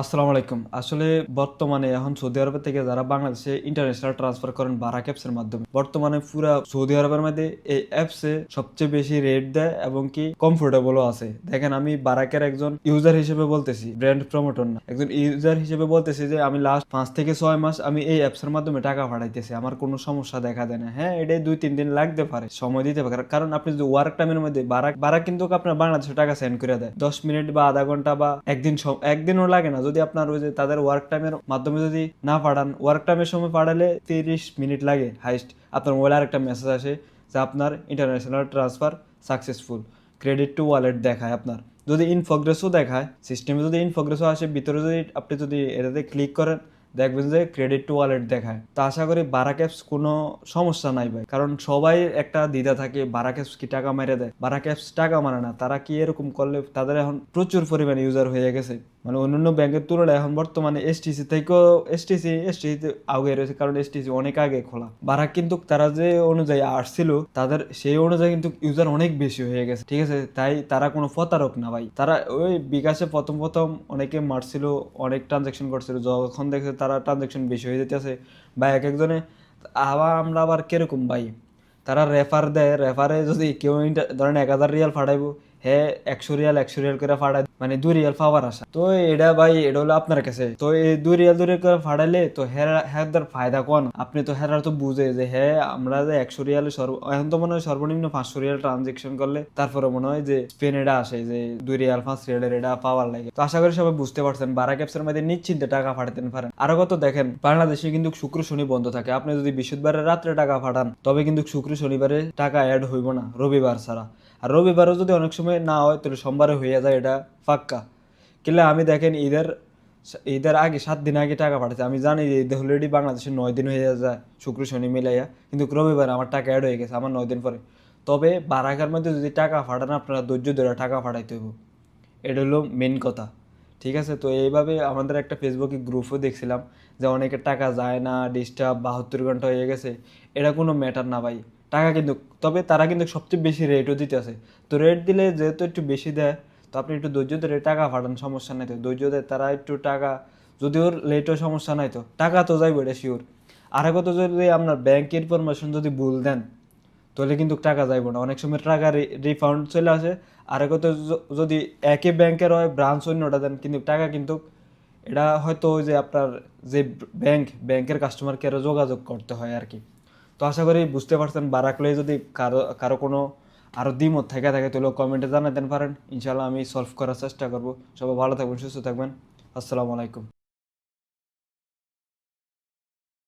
আসসালামু আলাইকুম। আসলে বর্তমানে এখন সৌদি আরবের থেকে যারা বাংলাদেশে ইন্টারন্যাশনাল ট্রান্সফার করেন বারাক অ্যাপসের মাধ্যমে, বর্তমানে পুরা সৌদি আরবের মধ্যে এই অ্যাপসে সবচেয়ে বেশি রেট দেয় এবং কি কমফোর্টেবলও আছে। দেখেন আমি বারাকের একজন ইউজার হিসেবে বলতেছি ব্র্যান্ড প্রমোটর না। একজন ইউজার হিসেবে বলতেছি যে আমি লাস্ট পাঁচ থেকে ছয় মাস আমি এই অ্যাপসের মাধ্যমে টাকা পাঠাইতেছি, আমার কোনো সমস্যা দেখা দেয় না। হ্যাঁ এটাই দুই তিন দিন লাগতে পারে, সময় দিতে পারে। কারণ আপনি যদি ওয়ার্ক টাইমের মধ্যে বারাক বারাক কিন্তু আপনার বাংলাদেশে টাকা সেন্ড করে দেয়। দশ মিনিট বা আধা ঘণ্টা বা একদিন একদিনও লাগে না। যদি আপনার ওই যে তাদের ওয়ার্ক টাইমের মাধ্যমে যদি না পাঠান ওয়ার্ক টাইমের সময় পাঠালে তিরিশ মিনিট লাগে হাইস্ট আপনার মোবাইলে আরেকটা মেসেজ আসে যে আপনার international transfer successful credit to wallet দেখায় আপনার। যদি ইন প্রগ্রেসও দেখায় সিস্টেমে যদি ইন প্রগ্রেসও আসে, ভিতরে যদি আপনি যদি এটাতে ক্লিক করেন, দেখবেন যে ক্রেডিট টু ওয়ালেট দেখায়। তো আশা করি বারাক অ্যাপস কোনো সমস্যা নাই ভাই। কারণ সবাই একটা দ্বিধা থাকে বারাক অ্যাপস কি টাকা মেরে দেয়? বারাক অ্যাপস টাকা মারে না, তারা কি এরকম করলে তাদের এখন প্রচুর পরিমাণে ইউজার হয়ে গেছে। মানে অন্যান্য ব্যাংকের তুলনায় এখন বর্তমানে এসটিসি থেকেও এসটিসি এসটিসি আগে রয়েছে। কারণ এসটিসি অনেক আগে খোলা। বারাক কিন্তু তারা যে অনুযায়ী আসছিল, তাদের সেই অনুযায়ী কিন্তু ইউজার অনেক বেশি হয়ে গেছে। ঠিক আছে? তাই তারা কোনো প্রতারক না ভাই। তারা ওই বিকাশে প্রথম প্রথম অনেকে মারছিল, অনেক ট্রানজাকশন করছিল। যখন দেখছে তারা ট্রানজাকশন বেশি হয়ে যেতেছে, বা এক একজনে, আবার আমরা আবার কীরকম ভাই? তারা রেফার দেয় রেফারে যদি কেউ ধরেন এক হাজার রিয়াল ফাটাইবো হ্যাঁ একশো রিয়াল একশো রিয়াল করে ফাটাই মানে দুই রিয়াল পাওয়ার আসা তো এটা ভাই, এটা হলো আপনার কাছে। তো এই দুই রিয়াল দুই রিয়াল করে ফাটাইলে তো হেরা হেদার ফায়দা কোন? আপনি তো হেরার তো বুঝে যে হ্যাঁ আমরা যে একশো রিয়ালে এখন তো মনে হয় সর্বনিম্ন পাঁচশো রিয়াল ট্রানজেকশন করলে তারপরে মনে হয় যে স্পেন এটা আসে যে দুই রিয়াল, পাঁচ রিয়ালের এটা পাওয়ার লাগে। তো আশা করি সবাই বুঝতে পারছেন, বারা ক্যাপসের মধ্যে নিশ্চিন্তে টাকা ফাটাতে পারেন। আরও কত দেখেন, বাংলাদেশে কিন্তু শুক্র, শনি বন্ধ থাকে। আপনি যদি বৃহস্পতিবারে রাত্রে টাকা পাঠান তবে কিন্তু শুক্র, শনিবারে টাকা অ্যাড হইব না, রবিবার ছাড়া। আর রবিবারও যদি অনেক সময় না হয়, তাহলে সোমবারে হয়ে যায়, এটা পাক্কা কিলে আমি দেখেন ঈদের ঈদের আগে, সাত দিন আগে টাকা পাঠাচ্ছে আমি জানি যে ঈদ অলরেডি বাংলাদেশে নয় দিন হয়ে যায়, শুক্র, শনি মিলাইয়া। কিন্তু রবিবার আমার টাকা অ্যাড হয়ে গেছে, আমার নয় দিন পরে। তবে বারাকার মধ্যে যদি টাকা ফাটান, আপনারা ধৈর্য ধরে টাকা ফাটাইতে হইব। এটা হলো মেন কথা। ঠিক আছে? তো এইভাবে আমাদের একটা ফেসবুকে গ্রুপও দেখছিলাম যে অনেকের টাকা যায় না ডিস্টার্ব বাহাত্তর ঘণ্টা হয়ে গেছে। এটা কোনো ম্যাটার না ভাই। টাকা কিন্তু, তবে তারা কিন্তু সবচেয়ে বেশি রেটও দিতেছে। তো রেট দিলে যেহেতু একটু বেশি দেয়, তো আপনি একটু ধৈর্য ধরে টাকা ফাটান, সমস্যা নাই তো। ধৈর্য দেয় তারা একটু টাকা, যদি ওর লেটও সমস্যা নাই তো, টাকা তো যাইব এটা শিওর আর কত যদি আপনার ব্যাংক ইনফরমেশন যদি ভুল দেন, তাহলে কিন্তু টাকা যাইব না। অনেক সময় টাকা রিফান্ড চলে আসে। আর কত যদি একই ব্যাংকের হয় ব্রাঞ্চ অন্যটা দেন, কিন্তু টাকা কিন্তু, এটা হয়তো ওই যে আপনার যে ব্যাংক ব্যাংকের কাস্টমার কেয়ারে যোগাযোগ করতে হয় আর কি। তো আশা করি বুঝতে পারছেন বারাকলে যদি কারও কারও কোনো আরও দ্বিমত থেকে থাকে, তাহলে কমেন্টে জানাতেন পারেন। ইনশাল্লাহ আমি সলভ করার চেষ্টা করব। সবাই ভালো থাকবেন, সুস্থ থাকবেন। আসসালামু আলাইকুম।